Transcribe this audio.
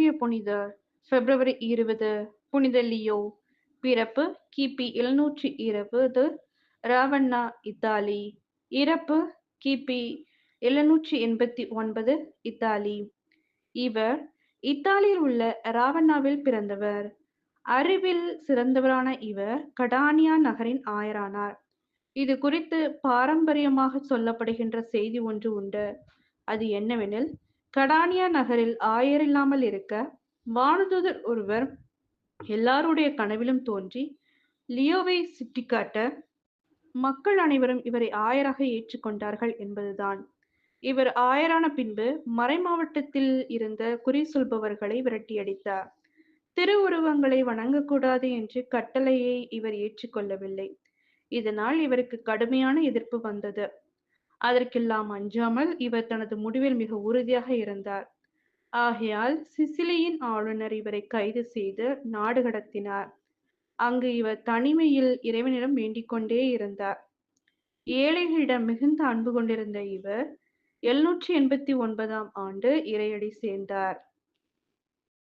இன்றைய புனிதர் பிப்ரவரி இருபது புனித லியோ பிறப்பு கிபி எழுநூற்றி இருபது ராவண்ணா இத்தாலி. இறப்பு கிபி எழுநூற்றி எண்பத்தி ஒன்பது இத்தாலி. இவர் இத்தாலியில் உள்ள ராவண்ணாவில் பிறந்தவர். அறிவில் சிறந்தவரான இவர் கடானியா நகரின் ஆயரானார். இது குறித்து பாரம்பரியமாக சொல்லப்படுகின்ற செய்தி ஒன்று உண்டு. அது என்னவெனில் கடானியா நகரில் ஆயர் இல்லாமல் இருக்க வானதூதர் ஒருவர் எல்லாருடைய கனவிலும் தோன்றி லியோவை சுட்டிக்காட்ட மக்கள் அனைவரும் இவரை ஆயராக ஏற்றுக்கொண்டார்கள் என்பதுதான். இவர் ஆயரான பின்பு மறைமாவட்டத்தில் இருந்த குறி சொல்பவர்களை விரட்டியடித்தார். திருவுருவங்களை வணங்கக்கூடாது என்று கட்டளையை இவர் ஏற்றுக்கொள்ளவில்லை. இதனால் இவருக்கு கடுமையான எதிர்ப்பு வந்தது. அதற்கெல்லாம் அஞ்சாமல் இவர் தனது முடிவில் மிக உறுதியாக இருந்தார். ஆகையால் சிசிலியின் ஆளுநர் இவரை கைது செய்து நாடு கடத்தினார். அங்கு இவர் தனிமையில் இறைவனிடம் வேண்டிக் கொண்டே இருந்தார். ஏழைகளிடம் மிகுந்த அன்பு கொண்டிருந்த இவர் எழுநூற்றி எண்பத்தி ஒன்பதாம் ஆண்டு இறையடி சேர்ந்தார்.